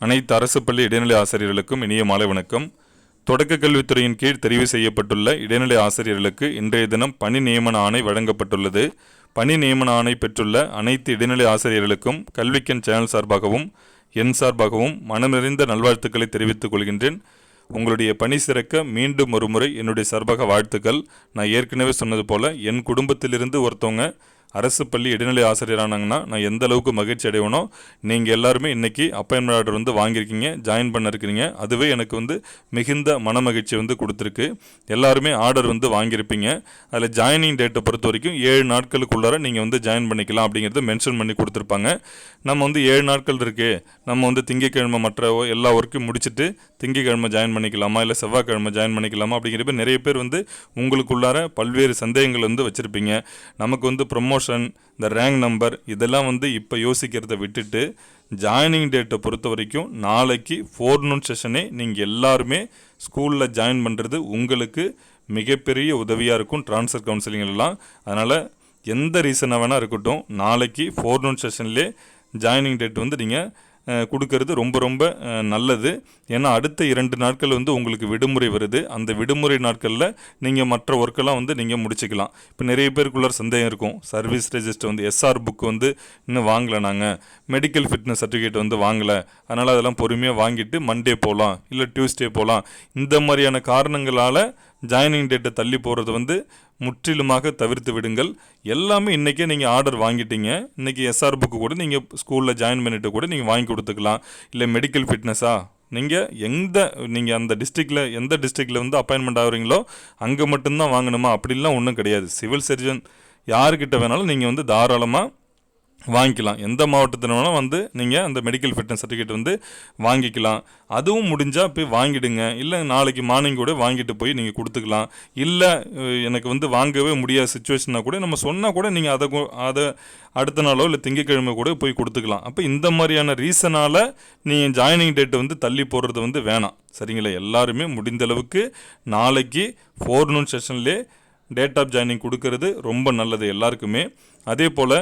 அனைத்து அரசு பள்ளி இடைநிலை ஆசிரியர்களுக்கும் இனிய மாலை வணக்கம். தொடக்க கல்வித்துறையின் கீழ் தெரிவு செய்யப்பட்டுள்ள இடைநிலை ஆசிரியர்களுக்கு இன்றைய தினம் பணி நியமன ஆணை வழங்கப்பட்டுள்ளது. பணி நியமன ஆணை பெற்றுள்ள அனைத்து இடைநிலை ஆசிரியர்களுக்கும் கல்விக்கன் சேனல் சார்பாகவும் என் சார்பாகவும் மனமிருந்த நல்வாழ்த்துக்களை தெரிவித்துக் கொள்கின்றேன். உங்களுடைய பணி சிறக்க மீண்டும் ஒருமுறை என்னுடைய சார்பாக வாழ்த்துக்கள். நான் ஏற்கனவே சொன்னது போல என் குடும்பத்திலிருந்து ஒருத்தவங்க அரசு பள்ளி இடைநிலை ஆசிரியரானாங்கன்னா நான் எந்த அளவுக்கு மகிழ்ச்சி அடைவனோ நீங்கள் எல்லாருமே இன்னைக்கு அப்பாயின்மெண்ட் ஆர்டர் வந்து வாங்கியிருக்கீங்க ஜாயின் பண்ண இருக்கிறீங்க அதுவே எனக்கு வந்து மிகுந்த மன மகிழ்ச்சி வந்து கொடுத்துருக்கு. எல்லாருமே ஆர்டர் வந்து வாங்கியிருப்பீங்க. அதில் ஜாயினிங் டேட்டை பொறுத்த வரைக்கும் ஏழு நாட்களுக்குள்ளார நீங்கள் வந்து ஜாயின் பண்ணிக்கலாம் அப்படிங்கிறத மென்ஷன் பண்ணி கொடுத்துருப்பாங்க. நம்ம வந்து ஏழு நாட்கள் இருக்குது நம்ம வந்து திங்கக்கிழமை மற்ற எல்லா ஒர்க்கும் முடிச்சுட்டு திங்கக்கிழமை ஜாயின் பண்ணிக்கலாமா இல்லை செவ்வாய்க்கிழமை ஜாயின் பண்ணிக்கலாமா அப்படிங்கிறப்ப நிறைய பேர் வந்து உங்களுக்குள்ளார பல்வேறு சந்தேகங்கள் வந்து வச்சுருப்பீங்க. நமக்கு வந்து ப்ரமோஷன் இந்த ரேங்க் நம்பர் இதெல்லாம் வந்து இப்போ யோசிக்கிறத விட்டுட்டு ஜாயினிங் டேட்டை பொறுத்த வரைக்கும் நாளைக்கு ஃபோர்நூன் செஷனே நீங்கள் எல்லாருமே ஸ்கூலில் ஜாயின் பண்ணுறது உங்களுக்கு மிகப்பெரிய உதவியாக இருக்கும் ட்ரான்ஸ்ஃபர் கவுன்சிலிங் எல்லாம். அதனால் எந்த ரீசனாக வேணால் இருக்கட்டும் நாளைக்கு ஃபோர்நூன் செஷன்லேயே ஜாயினிங் டேட் வந்து நீங்கள் கொடுக்கறது ரொம்ப ரொம்ப நல்லது. ஏன்னா அடுத்த இரண்டு நாட்கள் வந்து உங்களுக்கு விடுமுறை வருது. அந்த விடுமுறை நாட்களில் நீங்கள் மற்ற ஒர்க்கெல்லாம் வந்து நீங்கள் முடிச்சுக்கலாம். இப்போ நிறைய பேருக்குள்ள சந்தேகம் இருக்கும். சர்வீஸ் ரெஜிஸ்டர் வந்து எஸ்ஆர் புக் வந்து இன்னும் வாங்கலை நாங்கள் மெடிக்கல் ஃபிட்னஸ் சர்டிஃபிகேட் வந்து வாங்கலை. அதனால் அதெல்லாம் பொறுமையாக வாங்கிட்டு மண்டே போகலாம் இல்லை டியூஸ்டே போகலாம் இந்த மாதிரியான காரணங்களால் ஜாயினிங் டேட்டை தள்ளி போகிறது வந்து முற்றிலுமாக தவிர்த்து விடுங்கள். எல்லாமே இன்றைக்கே நீங்கள் ஆர்டர் வாங்கிட்டீங்க. இன்றைக்கி எஸ்ஆர் புக்கு கூட நீங்கள் ஸ்கூலில் ஜாயின் பண்ணிவிட்டு கூட நீங்கள் வாங்கி கொடுத்துக்கலாம். இல்லை மெடிக்கல் ஃபிட்னஸா நீங்கள் எந்த நீங்கள் அந்த டிஸ்ட்ரிக்டில் எந்த டிஸ்ட்ரிக்டில் வந்து அப்பாயின்மெண்ட் ஆகுறீங்களோ அங்கே மட்டும்தான் வாங்கணுமா? அப்படிலாம் ஒன்றும் கிடையாது. சிவில் சர்ஜன் யாருக்கிட்ட வேணாலும் நீங்கள் வந்து தாராளமாக வாங்கிக்கலாம். எந்த மாவட்டத்தில் வேணாலும் வந்து நீங்கள் அந்த மெடிக்கல் ஃபிட்னஸ் சர்டிஃபிகேட் வந்து வாங்கிக்கலாம். அதுவும் முடிஞ்சால் போய் வாங்கிடுங்க. இல்லை நாளைக்கு மார்னிங் கூட வாங்கிட்டு போய் நீங்கள் கொடுத்துக்கலாம். இல்லை எனக்கு வந்து வாங்கவே முடியாத சுச்சுவேஷனாக கூட நம்ம சொன்னால் கூட நீங்கள் அதை அதை அடுத்த நாளோ இல்லை திங்கக்கிழமை கூட போய் கொடுத்துக்கலாம். அப்போ இந்த மாதிரியான ரீசனால் நீங்கள் ஜாயினிங் டேட்டை வந்து தள்ளி போடுறது வந்து வேணாம். சரிங்களா? எல்லாருமே முடிந்த அளவுக்கு நாளைக்கு ஃபோர் நூன் செஷன்லேயே டேட் ஆஃப் ஜாயினிங் கொடுக்கறது ரொம்ப நல்லது எல்லாருக்குமே. அதே போல்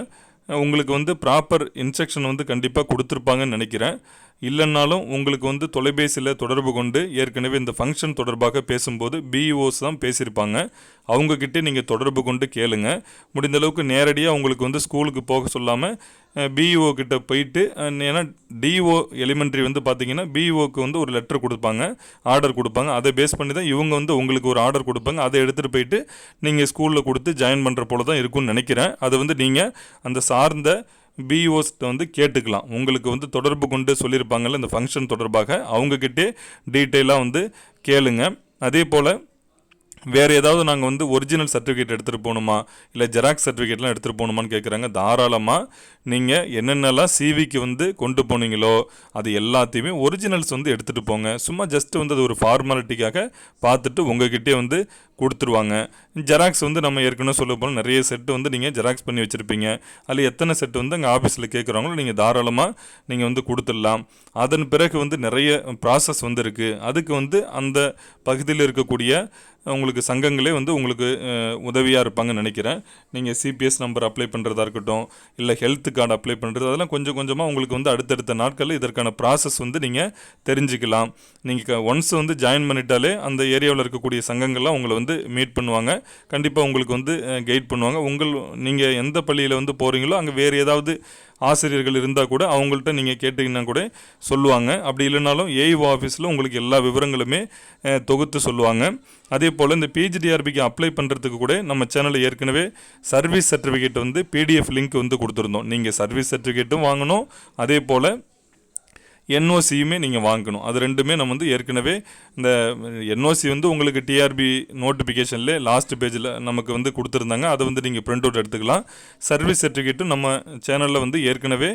உங்களுக்கு வந்து ப்ராப்பர் இன்ஸ்ட்ரக்ஷன் வந்து கண்டிப்பாக கொடுத்துருப்பாங்கன்னு நினைக்கிறேன். இல்லைன்னாலும் உங்களுக்கு வந்து தொலைபேசியில் தொடர்பு கொண்டு ஏற்கனவே இந்த ஃபங்க்ஷன் தொடர்பாக பேசும்போது பிஇஓஸ் தான் பேசியிருப்பாங்க. அவங்கக்கிட்டே நீங்கள் தொடர்பு கொண்டு கேளுங்க. முடிந்த அளவுக்கு நேரடியாக உங்களுக்கு வந்து ஸ்கூலுக்கு போக சொல்லாமல் பிஇஓ கிட்ட போயிட்டு ஏன்னா டிஓ எலிமெண்ட்ரி வந்து பார்த்தீங்கன்னா பிஇஓக்கு வந்து ஒரு லெட்டர் கொடுப்பாங்க. ஆர்டர் கொடுப்பாங்க. அதை பேஸ் பண்ணி தான் இவங்க வந்து உங்களுக்கு ஒரு ஆர்டர் கொடுப்பாங்க. அதை எடுத்துகிட்டு போயிட்டு நீங்கள் ஸ்கூலில் கொடுத்து ஜாயின் பண்ணுற போல தான் இருக்கும்னு நினைக்கிறேன். அதை வந்து நீங்கள் அந்த சார்ந்த பிஓஸ்கிட்ட வந்து கேட்டுக்கலாம். உங்களுக்கு வந்து தொடர்பு கொண்டு சொல்லியிருப்பாங்கள்ல இந்த ஃபங்க்ஷன் தொடர்பாக. அவங்கக்கிட்டே டீட்டெயிலாக வந்து கேளுங்க. அதே போல் வேறு ஏதாவது நாங்கள் வந்து ஒரிஜினல் சர்டிஃபிகேட் எடுத்துகிட்டு போகணுமா? இல்லை ஜெராக்ஸ் சர்டிஃபிகேட்லாம் எடுத்துகிட்டு போகணுமான்னு கேட்குறாங்க தாராளமாக நீங்கள் என்னென்னலாம் சிவிக்கு வந்து கொண்டு போனீங்களோ அது எல்லாத்தையுமே ஒரிஜினல்ஸ் வந்து எடுத்துகிட்டு போங்க. சும்மா ஜஸ்ட் வந்து அது ஒரு ஃபார்மாலிட்டிக்காக பார்த்துட்டு உங்ககிட்டே வந்து கொடுத்துருவாங்க. ஜெராக்ஸ் வந்து நம்ம ஏற்கனவே சொல்ல போனால் நிறைய செட்டு வந்து நீங்கள் ஜெராக்ஸ் பண்ணி வச்சுருப்பீங்க. அதில் எத்தனை செட்டு வந்து அங்கே ஆஃபீஸில் கேட்குறாங்களோ நீங்கள் தாராளமாக நீங்கள் வந்து கொடுத்துடலாம். அதன் பிறகு வந்து நிறைய ப்ராசஸ் வந்து இருக்குது அதுக்கு வந்து அந்த பகுதியில் இருக்கக்கூடிய உங்களுக்கு சங்கங்களே வந்து உங்களுக்கு உதவியாக இருப்பாங்கன்னு நினைக்கிறேன். நீங்கள் சிபிஎஸ் நம்பர் அப்ளை பண்ணுறதா இருக்கட்டும் இல்லை ஹெல்த் கார்டு அப்ளை பண்ணுறது அதெல்லாம் கொஞ்சம் கொஞ்சமாக உங்களுக்கு வந்து அடுத்தடுத்த நாட்களில் இதற்கான ப்ராசஸ் வந்து நீங்கள் தெரிஞ்சுக்கலாம். நீங்கள் ஒன்ஸ் வந்து ஜாயின் பண்ணிட்டாலே அந்த ஏரியாவில் இருக்கக்கூடிய சங்கங்கள்லாம் உங்களை வந்து மீட் பண்ணுவாங்க. கண்டிப்பாக உங்களுக்கு வந்து கைட் பண்ணுவாங்க. உங்கள் நீங்கள் எந்த பள்ளியில் வந்து போகிறீங்களோ அங்கே வேறு ஏதாவது ஆசிரியர்கள் இருந்தால் கூட அவங்கள்ட்ட நீங்கள் கேட்டிங்கன்னா கூட சொல்லுவாங்க. அப்படி இல்லைனாலும் ஏஇஓ ஆஃபீஸில் உங்களுக்கு எல்லா விவரங்களுமே தொகுத்து சொல்லுவாங்க. அதே போல் இந்த பிஜிடிஆர்பிக்கு அப்ளை பண்ணுறதுக்கு கூட நம்ம சேனலில் ஏற்கனவே சர்வீஸ் சர்டிஃபிகேட் வந்து பிடிஎஃப் லிங்க் வந்து கொடுத்துருந்தோம். நீங்கள் சர்வீஸ் சர்டிஃபிகேட்டும் வாங்கணும். அதே போல் என்ஓசியுமே நீங்கள் வாங்கணும். அது ரெண்டுமே நம்ம வந்து ஏற்கனவே இந்த என்ஓசி வந்து உங்களுக்கு டிஆர்பி நோட்டிஃபிகேஷனில் லாஸ்ட் பேஜில் நமக்கு வந்து கொடுத்துருந்தாங்க. அதை வந்து நீங்கள் பிரிண்ட் அவுட் எடுத்துக்கலாம். சர்வீஸ் சர்டிஃபிகேட்டும் நம்ம சேனலில் வந்து ஏற்கனவே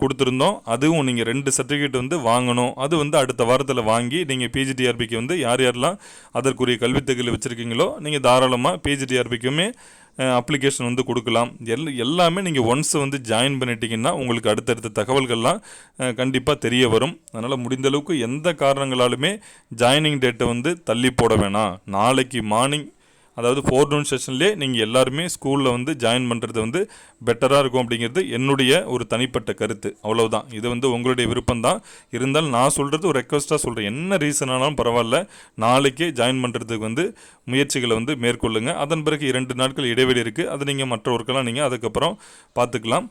கொடுத்துருந்தோம். அதுவும் நீங்கள் ரெண்டு சர்டிஃபிகேட் வந்து வாங்கணும். அது வந்து அடுத்த வாரத்தில் வாங்கி நீங்கள் பிஜிடிஆர்பிக்கு வந்து யார் யாரெல்லாம் அதற்குரிய கல்வித் தகுதி வச்சுருக்கீங்களோ நீங்கள் தாராளமாக பிஜிடிஆர்பிக்குமே அப்ளிகேஷன் வந்து கொடுக்கலாம். எல் எல்லாமே நீங்கள் ஒன்ஸ் வந்து ஜாயின் பண்ணிட்டீங்கன்னா உங்களுக்கு அடுத்தடுத்த தகவல்கள்லாம் கண்டிப்பாக தெரிய வரும். அதனால் முடிந்த அளவுக்கு எந்த காரணங்களாலுமே ஜாயினிங் டேட்டை வந்து தள்ளி போட வேணாம். நாளைக்கு மார்னிங் அதாவது ஃபோர் நூன் செஷன்லேயே நீங்கள் எல்லாருமே ஸ்கூலில் வந்து ஜாயின் பண்ணுறது வந்து பெட்டராக இருக்கும் அப்படிங்கிறது என்னுடைய ஒரு தனிப்பட்ட கருத்து. அவ்வளவுதான். இது வந்து உங்களுடைய விருப்பம் தான் இருந்தாலும் நான் சொல்கிறது ஒரு ரெக்வஸ்ட்டாக சொல்கிறேன் என்ன ரீசன் ஆனாலும் பரவாயில்ல. நாளைக்கே ஜாயின் பண்ணுறதுக்கு வந்து முயற்சிகளை வந்து மேற்கொள்ளுங்கள் அதன் பிறகு இரண்டு நாட்கள் இடைவெளி இருக்குது அதை நீங்கள் மற்றவருக்கெல்லாம் நீங்கள் அதுக்கப்புறம் பார்த்துக்கலாம்.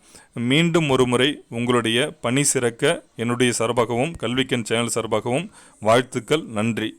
மீண்டும் ஒரு முறை உங்களுடைய பணி சிறக்க என்னுடைய சார்பாகவும் கல்விக்கன் சேனல் சார்பாகவும் வாழ்த்துக்கள். நன்றி.